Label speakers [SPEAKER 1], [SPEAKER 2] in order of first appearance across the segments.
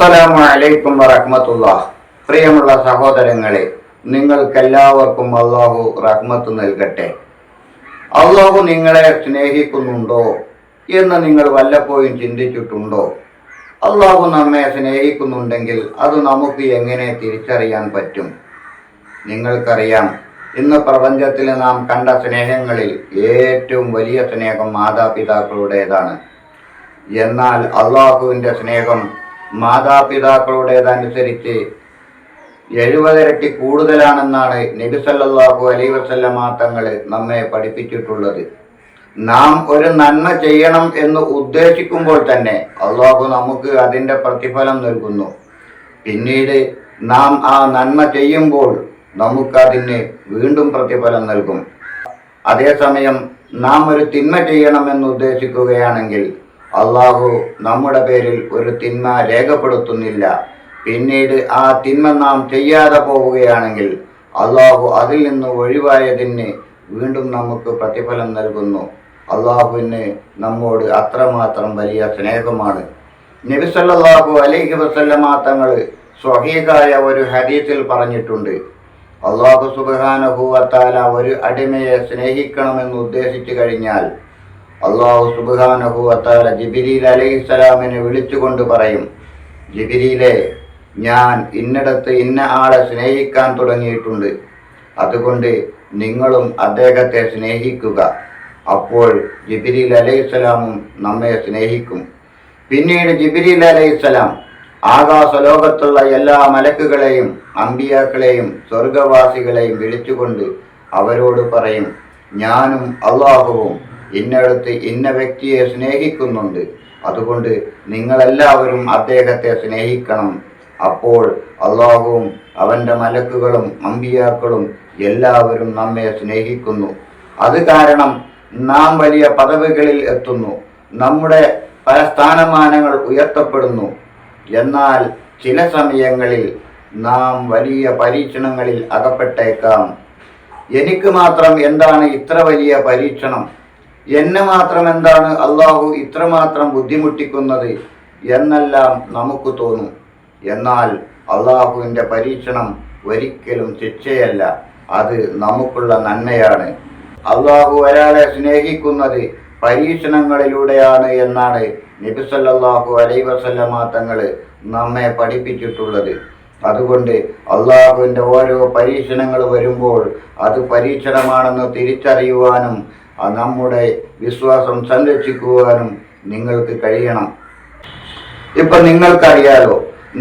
[SPEAKER 1] അസ്സലാമു അലൈക്കും വറഹ്മത്തുള്ള. പ്രിയമുള്ള സഹോദരങ്ങളെ നിങ്ങൾക്കെല്ലാവർക്കും അള്ളാഹു റഹ്മത്ത് നൽകട്ടെ. അള്ളാഹു നിങ്ങളെ സ്നേഹിക്കുന്നുണ്ടോ എന്ന് നിങ്ങൾ വല്ലപ്പോഴും ചിന്തിച്ചിട്ടുണ്ടോ? അള്ളാഹു നമ്മെ സ്നേഹിക്കുന്നുണ്ടെങ്കിൽ അത് നമുക്ക് എങ്ങനെ തിരിച്ചറിയാൻ പറ്റും? നിങ്ങൾക്കറിയാം ഇന്ന് പ്രപഞ്ചത്തിൽ നാം കണ്ട സ്നേഹങ്ങളിൽ ഏറ്റവും വലിയ സ്നേഹം മാതാപിതാക്കളുടേതാണ്. എന്നാൽ അള്ളാഹുവിന്റെ സ്നേഹം മാതാപിതാക്കളുടേതനുസരിച്ച് എഴുപതിരട്ടി കൂടുതലാണെന്നാണ് നബിസല്ലാഹു അലൈ വസല്ലമ തങ്ങൾ നമ്മെ പഠിപ്പിച്ചിട്ടുള്ളത്. നാം ഒരു നന്മ ചെയ്യണം എന്ന് ഉദ്ദേശിക്കുമ്പോൾ തന്നെ അള്ളാഹു നമുക്ക് അതിന്റെ പ്രതിഫലം നൽകുന്നു. പിന്നീട് നാം ആ നന്മ ചെയ്യുമ്പോൾ നമുക്കതിന് വീണ്ടും പ്രതിഫലം നൽകും. അതേസമയം നാം ഒരു തിന്മ ചെയ്യണമെന്ന് ഉദ്ദേശിക്കുകയാണെങ്കിൽ അള്ളാഹു നമ്മുടെ പേരിൽ ഒരു തിന്മ രേഖപ്പെടുത്തുന്നില്ല. പിന്നീട് ആ തിന്മ നാം ചെയ്യാതെ പോവുകയാണെങ്കിൽ അള്ളാഹു അതിൽ നിന്ന് ഒഴിവായതിന് വീണ്ടും നമുക്ക് പ്രതിഫലം നൽകുന്നു. അള്ളാഹുവിന് നമ്മോട് അത്രമാത്രം വലിയ സ്നേഹമാണ്. നബിസല്ലാഹു അലൈഹി വസല്ലമ തങ്ങൾ സ്വഹീകായ ഒരു ഹദീസിൽ പറഞ്ഞിട്ടുണ്ട്. അള്ളാഹു സുബാനഹുവത്താല ഒരു അടിമയെ സ്നേഹിക്കണമെന്ന് ഉദ്ദേശിച്ചു കഴിഞ്ഞാൽ അള്ളാഹു സുബാനഹുവത്താല ജിബിരിൽ അലൈഹിസ്സലാമിനെ വിളിച്ചുകൊണ്ട് പറയും ജിബിരിയിലെ ഞാൻ ഇന്നിടത്ത് ഇന്ന ആളെ സ്നേഹിക്കാൻ തുടങ്ങിയിട്ടുണ്ട്. അതുകൊണ്ട് നിങ്ങളും അദ്ദേഹത്തെ സ്നേഹിക്കുക. അപ്പോൾ ജിബിരിൽ അലൈഹിസ്സലാമും നമ്മെ സ്നേഹിക്കും. പിന്നീട് ജിബിരിൽ അലൈഹിസ്സലാം ആകാശ ലോകത്തുള്ള എല്ലാ മലക്കുകളെയും അമ്പിയാക്കളെയും സ്വർഗവാസികളെയും വിളിച്ചുകൊണ്ട് അവരോട് പറയും ഞാനും അള്ളാഹുവും ഇന്നടത്ത് ഇന്ന വ്യക്തിയെ സ്നേഹിക്കുന്നുണ്ട്. അതുകൊണ്ട് നിങ്ങളെല്ലാവരും അദ്ദേഹത്തെ സ്നേഹിക്കണം. അപ്പോൾ അള്ളാഹുവും അവന്റെ മലക്കുകളും അമ്പിയാക്കളും എല്ലാവരും നമ്മെ സ്നേഹിക്കുന്നു. അത് കാരണം നാം വലിയ പദവികളിൽ എത്തുന്നു. നമ്മുടെ പല സ്ഥാനമാനങ്ങൾ ഉയർത്തപ്പെടുന്നു. എന്നാൽ ചില സമയങ്ങളിൽ നാം വലിയ പരീക്ഷണങ്ങളിൽ അകപ്പെട്ടേക്കാം. എനിക്ക് മാത്രം എന്താണ് ഇത്ര വലിയ പരീക്ഷണം? എന്നെ മാത്രം എന്താണ് അള്ളാഹു ഇത്രമാത്രം ബുദ്ധിമുട്ടിക്കുന്നത് എന്നെല്ലാം നമുക്ക് തോന്നും. എന്നാൽ അള്ളാഹുവിന്റെ പരീക്ഷണം ഒരിക്കലും ശിക്ഷയല്ല. അത് നമുക്കുള്ള നന്മയാണ്. അള്ളാഹു ഒരാളെ സ്നേഹിക്കുന്നത് പരീക്ഷണങ്ങളിലൂടെയാണ് എന്നാണ് നബിസല്ലാഹു അലൈ വസല്ലമ തങ്ങൾ നമ്മെ പഠിപ്പിച്ചിട്ടുള്ളത്. അതുകൊണ്ട് അള്ളാഹുവിന്റെ ഓരോ പരീക്ഷണങ്ങൾ വരുമ്പോൾ അത് പരീക്ഷണമാണെന്ന് തിരിച്ചറിയുവാനും നമ്മുടെ വിശ്വാസം സംരക്ഷിക്കുവാനും നിങ്ങൾക്ക് കഴിയണം. ഇപ്പൊ നിങ്ങൾക്കറിയാലോ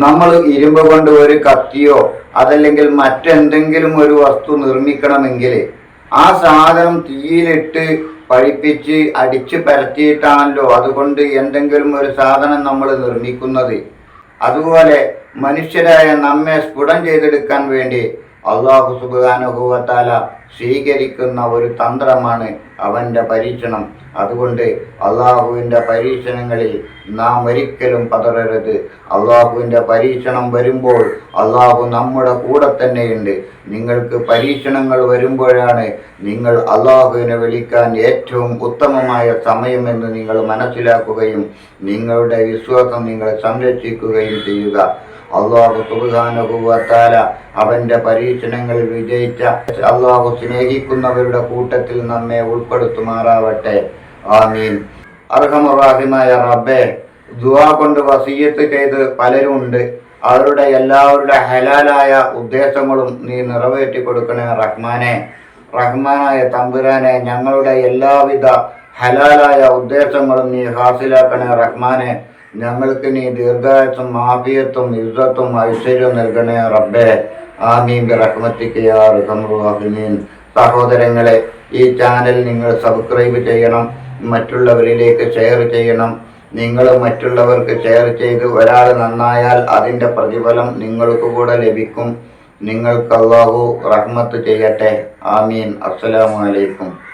[SPEAKER 1] നമ്മൾ ഇരുമ്പ് കൊണ്ട് ഒരു കത്തിയോ അതല്ലെങ്കിൽ മറ്റെന്തെങ്കിലും ഒരു വസ്തു നിർമ്മിക്കണമെങ്കിൽ ആ സാധനം തീയിലിട്ട് പഴിപ്പിച്ച് അടിച്ച് പരത്തിയിട്ടാണല്ലോ അതുകൊണ്ട് എന്തെങ്കിലും ഒരു സാധനം നമ്മൾ നിർമ്മിക്കുന്നത്. അതുപോലെ മനുഷ്യരായ നമ്മെ സ്ഫുടം ചെയ്തെടുക്കാൻ വേണ്ടി അള്ളാഹു സുബാനുഭവത്താല സ്വീകരിക്കുന്ന ഒരു തന്ത്രമാണ് അവന്റെ പരീക്ഷണം. അതുകൊണ്ട് അള്ളാഹുവിന്റെ പരീക്ഷണങ്ങളിൽ നാം ഒരിക്കലും പതറരുത്. അള്ളാഹുവിന്റെ പരീക്ഷണം വരുമ്പോൾ അള്ളാഹു നമ്മുടെ കൂടെ തന്നെയുണ്ട്. നിങ്ങൾക്ക് പരീക്ഷണങ്ങൾ വരുമ്പോഴാണ് നിങ്ങൾ അള്ളാഹുവിനെ വിളിക്കാൻ ഏറ്റവും ഉത്തമമായ സമയമെന്ന് നിങ്ങൾ മനസ്സിലാക്കുകയും നിങ്ങളുടെ വിശ്വാസം നിങ്ങൾ സംരക്ഷിക്കുകയും ചെയ്യുക. അള്ളാഹു സുബാനുഭൂവത്താല അവന്റെ പരീക്ഷണങ്ങളിൽ വിജയിച്ച അള്ളാഹു സ്നേഹിക്കുന്നവരുടെ കൂട്ടത്തിൽ നമ്മെ ഉൾപ്പെടുത്തുമാറാവട്ടെ. ആമീൻ. അർഹമുറാഹിമായ റബ്ബെ ദുവാ കൊണ്ട് വസീയത്ത് ചെയ്ത് പലരുമുണ്ട് അവരുടെ എല്ലാവരുടെ ഹലാലായ ഉദ്ദേശങ്ങളും നീ നിറവേറ്റി കൊടുക്കണേ റഹ്മാനെ. റഹ്മാനായ തമ്പുരാനെ ഞങ്ങളുടെ എല്ലാവിധ ഹലാലായ ഉദ്ദേശങ്ങളും നീ ഹാസിലാക്കണേ റഹ്മാനെ. ഞങ്ങൾക്ക് നീ ദീർഘായത്വം ആഫിയത്വം യുദ്ധത്വം ഐശ്വര്യവും നൽകണേ റബ്ബേ. ആമീൻ. റഹ്മത്തിക്ക് യാ റഹ്മീൻ. സഹോദരങ്ങളെ ഈ ചാനൽ നിങ്ങൾ സബ്സ്ക്രൈബ് ചെയ്യണം മറ്റുള്ളവരിലേക്ക് ഷെയർ ചെയ്യണം. നിങ്ങൾ മറ്റുള്ളവർക്ക് ഷെയർ ചെയ്ത് ഒരാൾ നന്നായാൽ അതിന്റെ പ്രതിഫലം നിങ്ങൾക്ക് കൂടെ ലഭിക്കും. നിങ്ങൾക്ക് അള്ളാഹു റഹ്മത്ത് ചെയ്യട്ടെ. ആമീൻ. അസ്സലാമു അലൈക്കും.